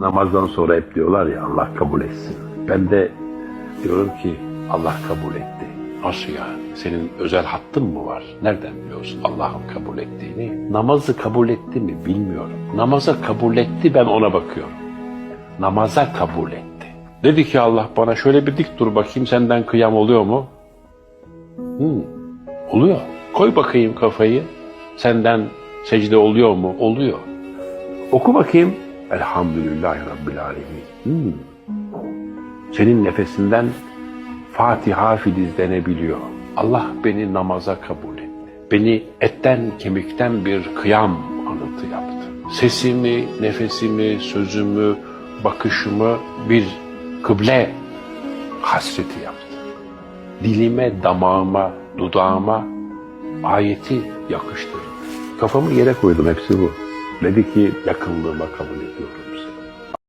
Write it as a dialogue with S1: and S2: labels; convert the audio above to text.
S1: Namazdan sonra hep diyorlar ya Allah kabul etsin. Ben de diyorum ki Allah kabul etti. Nasıl ya? Senin özel hattın mı var? Nereden biliyorsun Allah'ın kabul ettiğini? Namazı kabul etti mi bilmiyorum. Namaza kabul etti ben ona bakıyorum. Namaza kabul etti. Dedi ki Allah bana şöyle bir dik dur bakayım senden kıyam oluyor mu? Hmm, oluyor. Koy bakayım kafayı. Senden secde oluyor mu? Oluyor. Oku bakayım. Elhamdülillahi Rabbil Alemin. Hmm. Senin nefesinden Fatiha filizlenebiliyor. Allah beni namaza kabul etti. Beni etten kemikten bir kıyam anıtı yaptı. Sesimi, nefesimi, sözümü, bakışımı bir kıble hasreti yaptı. Dilime, damağıma, dudağıma ayeti yakıştırdı. Kafamı yere koydum hepsi bu. Dedi ki yakınlığıma kabul ediyorum.